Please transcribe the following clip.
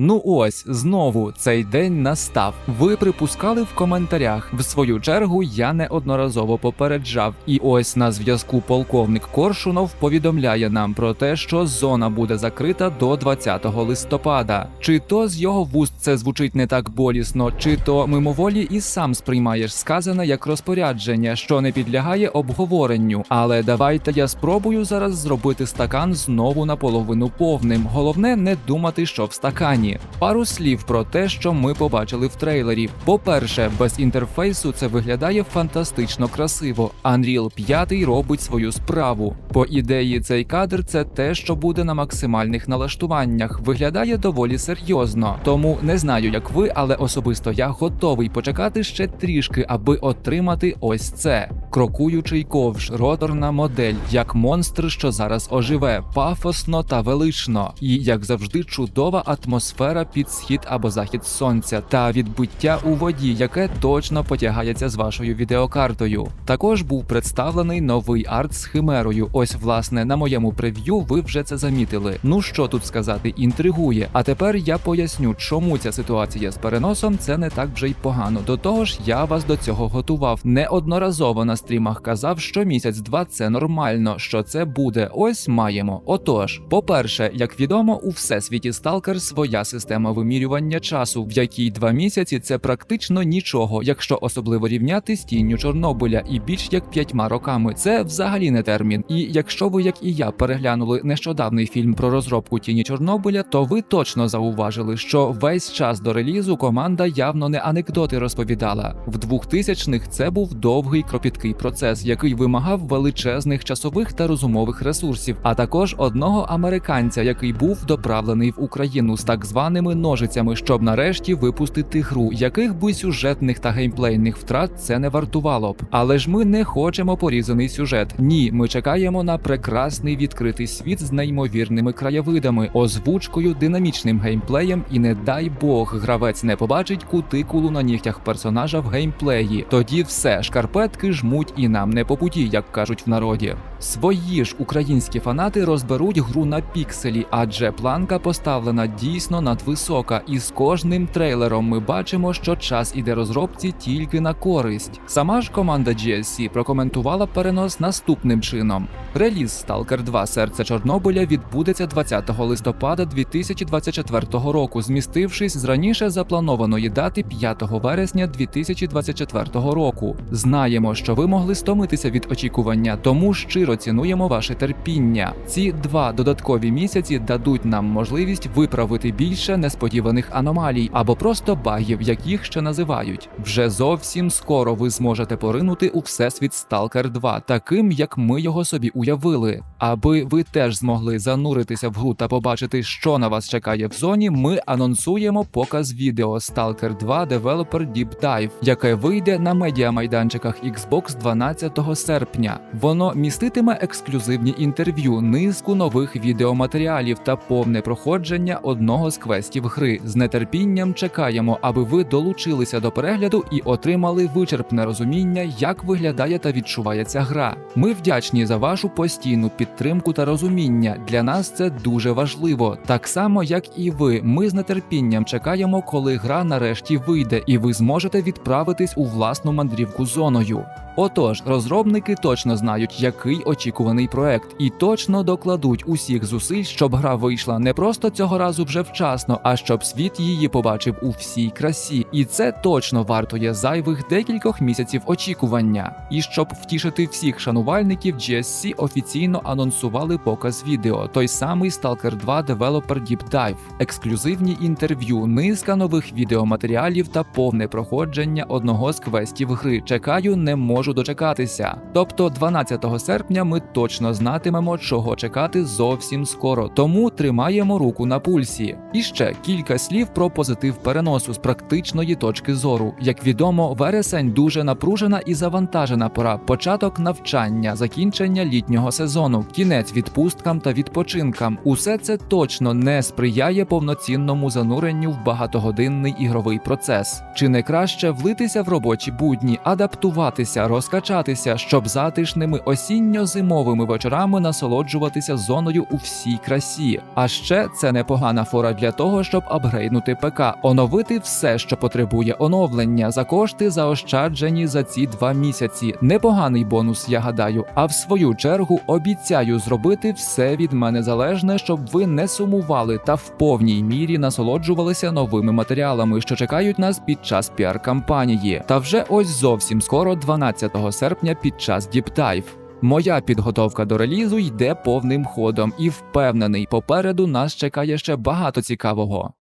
Ну ось знову цей день настав. Ви припускали в коментарях. В свою чергу я неодноразово попереджав. І ось на зв'язку полковник Коршунов повідомляє нам про те, що зона буде закрита до 20 листопада. Чи то з його вуст це звучить не так болісно, чи то мимоволі і сам сприймаєш сказане як розпорядження, що не підлягає обговоренню. Але давайте я спробую зараз зробити стакан знову наполовину повним. Головне не думати, що в стакані. Пару слів про те, що ми побачили в трейлері. По-перше, без інтерфейсу це виглядає фантастично красиво. Unreal 5 робить свою справу. По ідеї, цей кадр це те, що буде на максимальних налаштуваннях. Виглядає доволі серйозно. Тому не знаю, як ви, але особисто я готовий почекати ще трішки, аби отримати ось це. Крокуючий ковш, роторна модель, як монстр, що зараз оживе, пафосно та велично, і як завжди, чудова атмосфера під схід або захід сонця та відбиття у воді, яке точно потягається з вашою відеокартою. Також був представлений новий арт з химерою. Ось, власне, на моєму прев'ю ви вже це замітили. Ну що тут сказати, інтригує. А тепер я поясню, чому ця ситуація з переносом це не так вже й погано. До того ж, я вас до цього готував. Неодноразово на стрімах казав, що місяць-два це нормально, що це буде. Ось маємо. Отож, по-перше, як відомо, у всесвіті Сталкер своя система вимірювання часу, в якій два місяці це практично нічого, якщо особливо рівняти з тінню Чорнобиля і більш як п'ятьма роками. Це взагалі не термін. І якщо ви, як і я, переглянули нещодавний фільм про розробку тіні Чорнобиля, то ви точно зауважили, що весь час до релізу команда явно не анекдоти розповідала. В 2000-х це був довгий кропіткий процес, який вимагав величезних часових та розумових ресурсів, а також одного американця, який був доправлений в Україну з так званими ножицями, щоб нарешті випустити гру, яких би сюжетних та геймплейних втрат це не вартувало б. Але ж ми не хочемо порізаний сюжет. Ні, ми чекаємо на прекрасний відкритий світ з неймовірними краєвидами, озвучкою, динамічним геймплеєм, і не дай Бог, гравець не побачить кутикулу на нігтях персонажа в геймплеї. Тоді все шкарпетки жмуть і нам не по путі, як кажуть в народі. Свої ж українські фанати розберуть гру на пікселі, адже планка поставлена дійсно надвисока, і з кожним трейлером ми бачимо, що час іде розробці тільки на користь. Сама ж команда GSC прокоментувала перенос наступним чином: реліз Stalker 2 Серце Чорнобиля відбудеться 20 листопада 2024 року, змістившись з раніше запланованої дати 5 вересня 2024 року. Знаємо, що ви могли стомитися від очікування, тому щиро цінуємо ваше терпіння. Ці два додаткові місяці дадуть нам можливість виправити більше несподіваних аномалій або просто багів, як їх ще називають. Вже зовсім скоро ви зможете поринути у всесвіт Stalker 2, таким як ми його собі уявили. Аби ви теж змогли зануритися в гру та побачити, що на вас чекає в зоні. Ми анонсуємо показ відео Stalker 2 Developer Deep Dive, яке вийде на медіамайданчиках Xbox 12 серпня. Воно міститиме ексклюзивні інтерв'ю, низку нових відеоматеріалів та повне проходження одного з квестів гри. З нетерпінням чекаємо, аби ви долучилися до перегляду і отримали вичерпне розуміння, як виглядає та відчувається гра. Ми вдячні за вашу постійну підтримку та розуміння. Для нас це дуже важливо. Так само, як і ви. Ми з нетерпінням чекаємо, коли гра нарешті вийде, і ви зможете відправитись у власну мандрівку зоною. Отож, розробники точно знають, який очікуваний проект, і точно докладуть усіх зусиль, щоб гра вийшла не просто цього разу вже вчасно, а щоб світ її побачив у всій красі. І це точно вартує зайвих декількох місяців очікування. І щоб втішити всіх шанувальників, GSC офіційно анонсували показ відео, той самий Stalker 2 Developer Deep Dive, ексклюзивні інтерв'ю, низка нових відеоматеріалів та повне проходження одного з квестів гри. Чекаю, не можу дочекатися. Тобто, 12 серпня ми точно знатимемо, чого чекати зовсім скоро. Тому тримаємо руку на пульсі. І ще кілька слів про позитив переносу з практичної точки зору. Як відомо, вересень дуже напружена і завантажена пора. Початок навчання, закінчення літнього сезону, кінець відпусткам та відпочинкам. Усе це точно не сприяє повноцінному зануренню в багатогодинний ігровий процес. Чи не краще влитися в робочі будні, адаптуватися, розкачатися, щоб затишними осінньо-зимовими вечорами насолоджуватися зоною у всій красі. А ще це непогана фора для того, щоб апгрейднути ПК, оновити все, що потребує оновлення за кошти, заощаджені за ці два місяці. Непоганий бонус, я гадаю. А в свою чергу обіцяю зробити все від мене залежне, щоб ви не сумували та в повній мірі насолоджувалися новими матеріалами, що чекають нас під час піар-кампанії. Та вже ось зовсім скоро, 12 серпня, під час діптайв. Моя підготовка до релізу йде повним ходом і впевнений, попереду нас чекає ще багато цікавого.